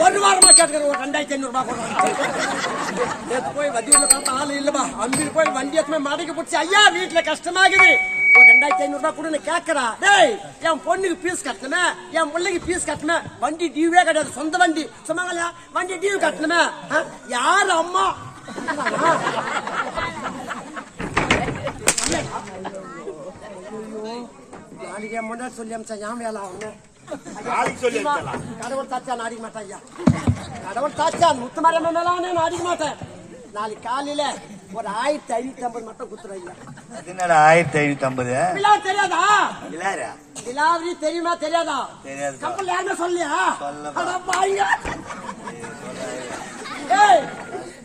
ஒரு வாரமா கேட்டுக்கிற ஒரு ரெண்டாயிரத்தி ஐநூறு ரூபாய் போடுறாங்க போய் வண்டியில் பார்த்தா ஆளு இல்லப்பா அங்கே போய் வண்டி எத்தனை மாடிக்கு பிடிச்சி ஐயா வீட்டுல கஷ்டமாகுது ஒரு ரெண்டாயிரத்தி ஐநூறு ரூபாய் கொடுன்னு கேக்குறா. டேய் என் பொண்ணுக்கு பீஸ் கட்டணுமே என் பிள்ளைக்கு பீஸ் கட்டணுமே. வண்டி டியூவே கிடையாது சொந்த வண்டி. சொன்னாங்களா வண்டி டியூ கட்டணுமே? யாரு அம்மா? நாளைக்கு முன்னாடி சொல்லி அமிச்சா ஏன் வேலை அனுப்பலாம். கடவுள் தாச்சா நான் அடிக்க மாட்டேன் ஐயா. கடவுள் தாச்சா முத்து மரம் மேலானே நான் அடிக்க மாட்டேன். நாளைக்கு காலையில ஒரு ஆயிரத்தி ஐநூத்தி ஐம்பது மட்டும் என்னடா ஆயிரத்தி ஐநூத்தி ஐம்பது? தெரியாதா? இல்லாரா நிலாவரி தெரியுமா தெரியாதா? தெரியாதுப்பா. கப்பல் யாருமே சொல்லியா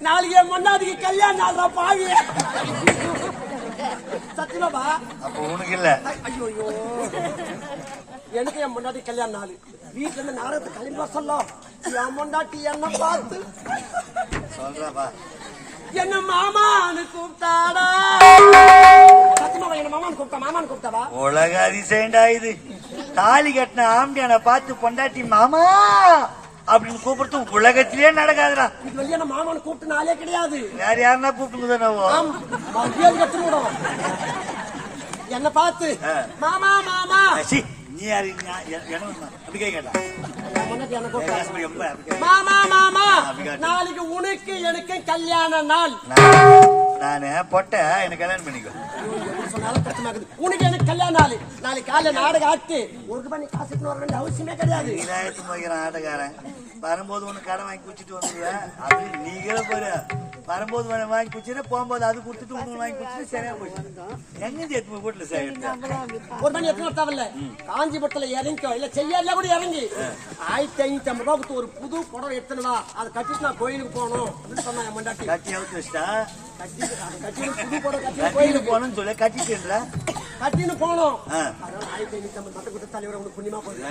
நாளைக்கு முன்னாடிக்கு கல்யாணம் நாள்ரா பாவி. சத்தியமாப்பா அப்ப உனக்கு இல்ல. ஐயோ எனக்கு என் முன்னாடி கல்யாண நாள். வீட்டுல இருந்து நாடகத்தை கிளம்பி சொல்லும் என் முன்னாடி என்ன பார்த்து. சொல்றப்பா என்ன மாமான்னு கூப்பிட்டாடா சத்தியமாவா என்ன மாமான்னு கூப்பிட்டா? மாமான்னு கூப்பிட்டாவா? உலக அதிசயண்டா இது. தாலி கட்டின ஆம்பியான பார்த்து பொண்டாட்டி மாமா அப்படின்னு கூப்பிடுறது உலகத்திலே நடக்காதுடா. இது வெளியே என்ன மாமான்னு கூப்பிட்டு நாளே கிடையாது. வேற யாருன்னா மரியாதை கட்டுவிடும் என்ன பார்த்து. மாமா மாமா. நீ யாரு? அப்படி கேட்கடா மாமா மாமா. நாளைக்கு உனக்கு எனக்கு கல்யாண நாள். நான் பொட்ட என்ன கல்யாணம் பண்ணிக்கோ. உனக்கு எனக்கு கல்யாண நாள். நாளைக்கு காலையில நாடகம் ஆட்டு. ஒரு ரூபாய் காசு எடுத்துன்னு வர வேண்டிய அவசியமே கிடையாது. இதாயத்து போய்க்கிறான் ஆட்டக்காரன் வரும்போது ஒண்ணு கடை வாங்கி குடிச்சிட்டு வந்துடுவேன் அது நீங்களே போற வரும்போது வாங்கி குடிச்சிட்டு போகும்போது அது கொடுத்துட்டு ஒண்ணு வாங்கி குடிச்சிட்டு சரியா போயிடுச்சு எங்க போய் வீட்டுல சேவிட்டேன் ஒரு மணி எத்தனை தேவையில்ல காஞ்சிபுரத்துல இறங்கிக்கோ இல்ல செய்யாதுல கூட இறங்கி. ஆயிரத்தி ஐநூத்தி ஐம்பது ரூபாய்க்கு ஒரு புது புடவை எடுத்துன்னு வா அதை கட்டிட்டு நான் கோயிலுக்கு போகணும் அப்படின்னு சொன்னா என் மண்டாட்டி. கட்டி அவுத்து வச்சிட்டா? கட்டி கட்டிட்டு புது புடவை கட்டி கட்டிட்டு கோயிலுக்கு போகணும்னு சொல்லி. கட்டிட்டேன்ல கட்டின்னு. அதனால ஆயிரத்தி ஐநூத்தி ஐம்பது மட்டும் கொடுத்த தலைவர் உங்களுக்கு புண்ணியமா போகுது.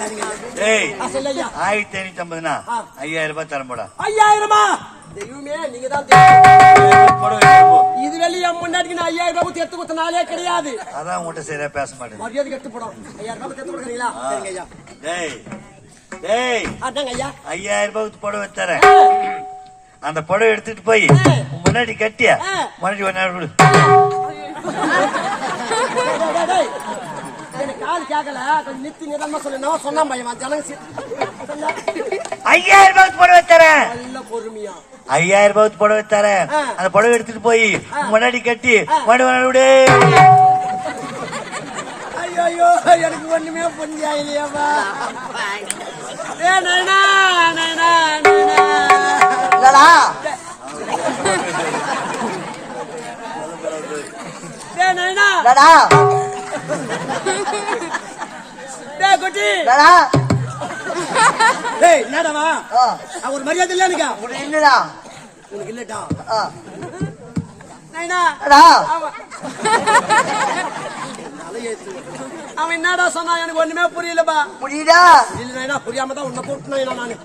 சரிங்க. ஆயிரத்தி ஐநூத்தி ஐம்பதுனா. ஐயாயிரம் ரூபாய் தரம் போடா. ஐயாயிரமா? தெய்வமே நீங்க தான். இது வெளியே முன்னாடி நான் ஐயாயிரம் ரூபாய் எடுத்து கொடுத்த நாளே கிடையாது. அதான் உங்கள்கிட்ட சரியா பேச மாட்டேன் மரியாதை கெட்டு போடும் ஐயாயிரம் ரூபாய் எடுத்து கொடுக்குறீங்களா? சரிங்க ஐயா. டேய் டேய். அதாங்க ஐயா. ஐயாயிரம் ரூபாய்க்கு புடவை தரேன். அந்த புடவை எடுத்துட்டு போய் முன்னாடி கட்டிய. முன்னாடி ஒரு நேரம் கொடு. எனக்கு காது கேட்கல கொஞ்சம் நித்தி நிதானமா சொல்லணும் சொன்னா ஜனங்க சொன்னா. ஐயாயிரம் ரூபாய்க்கு புடவை தரேன். நல்ல பொறுமையா. ஐயாயிரம் ரூபாய்க்கு புடவை தரேன். அந்த புடவை எடுத்துட்டு போய் முன்னாடி கட்டி விடு ஐயோ எனக்கு ஒண்ணுமே புரிஞ்சா இல்லையாப்பா? ஏ நைனா நைனா நைனா இல்லடா டே நைனா இல்லடா டே குட்டி. இல்லடா டேய் என்னடாவா ஆ, ஒரு மரியாதை இல்ல எனக்கு? உனக்கு இல்லடா. உனக்கு இல்லட்டா ஆ, நைனா. இல்லடா அவன் என்னடா சொன்னா? எனக்கு ஒண்ணுமே புரியலப்பா. புரியுதா புரியாம தான் உன்னை நானு.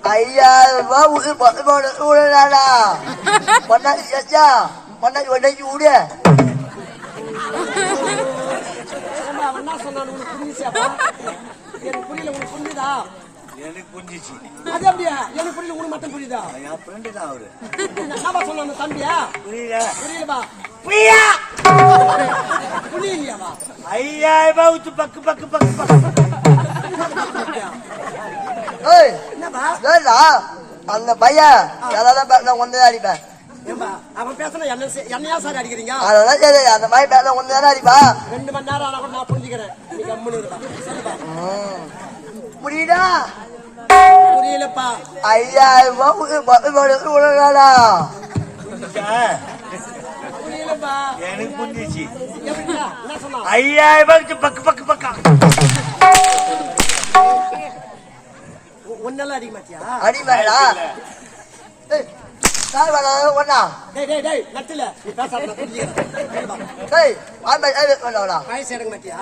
உது பொண்ணாடி சேச்சா பொண்ணாடி என்ன சொன்னான் உனக்கு புரிஞ்சுச்சாப்பா எனக்கு புரியல உனக்கு புரியுதா எனக்கு புரிஞ்சிச்சு. அது அப்படியா? எனக்கு புரியல உனக்கு மட்டும் புரியுதா? என் ஃப்ரெண்டு தான் அவரு. என்னப்பா சொன்ன தம்பியா? புரியல. புரியலப்பா. புரியா? புரியலையாவா ரூபாய் ஊத்து பக்கு பக்கு பக்கு பக்கு. ஏய் என்னப்பா? அந்த பையன் யாராவது பேச ஒன்று அடிப்பேன் அவன் பேசுன என்ன என்னையா சார் அடிக்கிறீங்க? சரி அந்த மாதிரி பேச ஒன்று தானே அடிப்பா. ரெண்டு மணி நேரம் ஆனா கூட நான் புரிஞ்சுக்கிறேன். நீ கம்முன்னு புரியுதா புரியலப்பா. ஐயாயிரம் ரூபாய் பத்து? புரியலப்பா. எனக்கு புரிஞ்சிச்சு. ஐயாயிரம் ரூபாய்க்கு பக்கு பக்கு பக்கா. ஒன்னெல்லாம் அடிக்க மாட்டியா? அடிப்பேடா ஒண்ணா டேய் டேய் டேய் நட்டில நீ பேசாத நான் புரிஞ்சுக்கிறேன் சொல்லுப்பா. ஏய் ஆம்பை ஏய் வேணாடா வயசு எடுக்க மாட்டியா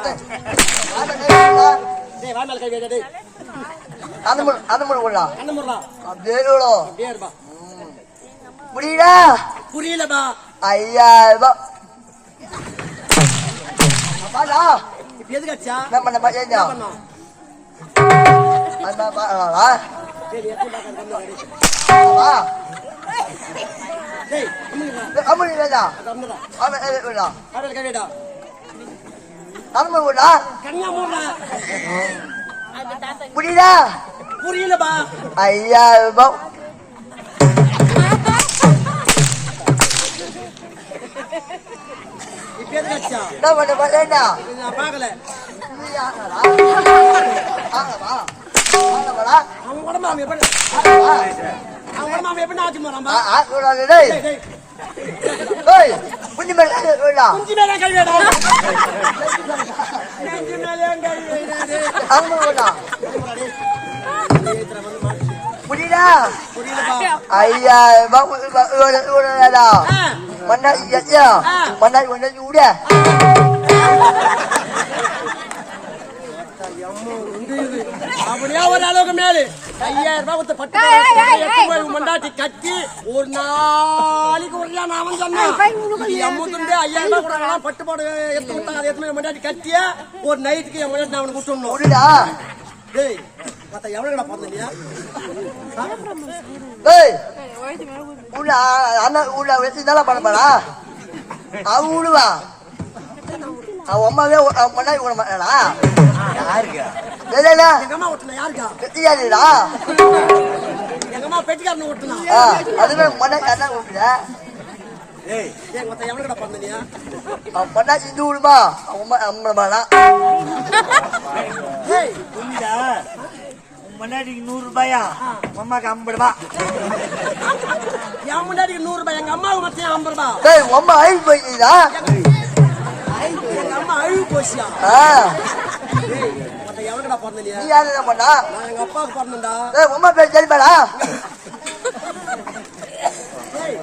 ஆம்பை ஏய் டேய் வா மேல கை வைடா டேய் அந்த முறை அந்த முறை விடா கண்ண முறா அப்படியே விடும் அப்படியே இருப்பா புரியுதா புரியலப்பா ஐயாயிரம் அப்பாடா இப்ப எதுக்கு பண்ண மாட்டேன் என்ன பண்ணோம் அந்த வா வா டேய் வேண்டா அம்முடா அவன் வேண்டாம் கடல் கவிடா அம்மன் வேண்டா கன்னியா மூடுறா புரியுதா? புரியலப்பா. ஐயாயிரம் ரூபாய் என்ன பண்ண ஆகவா ஆகவா அவன் அவன் எப்படி? ஆகவா அவன் அவன் எப்படி ஆச்சு போறான்பா ஆகக்கூடாது டேய். வேண்டாம் குஞ்சு மேலே கை வேடா. மேலே கை புரியலப்பா ஐயா மண்ணாடி கொண்டாடி விட அப்படியே ஒரு அளவுக்கு மேலு. ஐயாயிரம் ரூபாய் கொடுத்து பட்டு மண்டாட்டி கட்டி ஒரு நாளைக்கு ஒரு நாள் அவன் சொன்னான் என் முத்துண்டு ஐயாயிரம் ரூபாய் கொடுக்கலாம் பட்டு போட எடுத்து போய் என் மண்டாட்டி கட்டிய ஒரு நைட்டுக்கு என் மண்டாட்டி நான் அவனுக்கு விட்டுணும் புரியுதா டேய் மத்த எவ்வளவுடா பிறந்தீங்க டேய் உள்ள அண்ணன் உள்ள வச்சு நல்லா பண்ண போறா அவ விடுவா அவன் அம்மாவே அவன் மண்ணாடி விட மாட்டாளா? யாருக்கா? இல்ல எங்க அம்மா விட்டுனா யாருக்கா? வெட்டியாடிடா எங்க அம்மா பெட்டிக்காரனை விட்டுனா அதுவே மண்ணாடி அண்ணன் விட்டுல ஏய் ஏன் மத்த எவ்வளவுடா பிறந்தீங்க அவன் மண்ணாடி இந்த விடுமா? அவன் ஏய் புரியுதா முன்னாடிக்கு நூறு ரூபாயா? அம்மாக்கு ஐம்பது ரூபாய் என் முன்னாடி நூறு ரூபாய் எங்க அம்மாவுக்கு மத்தியம் ஐம்பது ரூபாய் டேய் உன் அம்மா அழிவு அம்மா அழுகு போச்சியா ஆ. ஏய் மத்த எவ்வளவுடா பிறந்தீங்க நீ யாரு என்ன பண்ணா? நான் எங்க அப்பாவுக்கு பிறந்தேன்டா. டேய் உன் அம்மா பேர் தெரியுமாடா ஏய்,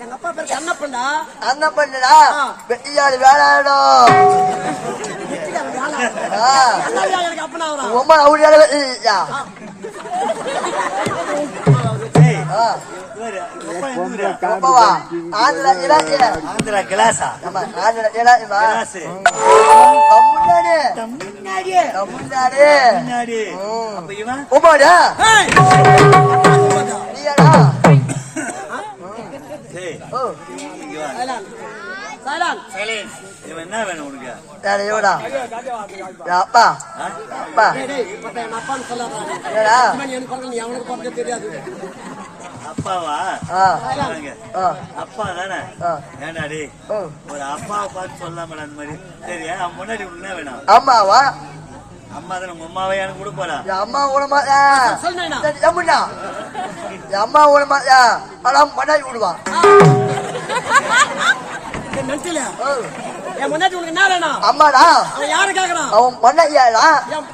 எங்க அப்பா பேர் கண்ணப்பன்டா. அண்ணன் பண்ணுடா வெட்டியாடு எனக்கு அப்பனா அவரு? ஆந்திரா கிளாஸா ஆந்திரா கிளாஸ் தமிழ்நாடு தமிழ்நாடு தமிழ்நாடு தமிழ்நாடு அப்ப இவன் உமாடா ஏய், நீயாடா ஏய் ஓ இங்க வா. சைலான், சைலான். இவன் என்ன வேணும் உனக்கு யாரு இவடா அப்பா ஆ? அப்பா அப்பாவா? அப்பா தானே? ஆ. ஏண்டா டேய் ஓ ஒரு அப்பாவை பார்த்து சொல்லாமல அந்த மாதிரி. சரி அவன் முன்னாடி என்ன வேணும். அம்மாவா? அம்மா தானே உங்க அம்மாவை எனக்கு கூட போறா? என் அம்மா. எம்முடா என் அம்மா விட மாட்டா ஆனா மண்ணாடி விடுவா. என் மென்டலு. ஓ என் முன்னாடி உனக்கு என்ன வேணும்? அம்மாடா. அவன் யாரு கேக்குறான்? அவன் மண்ணாடியாடா என்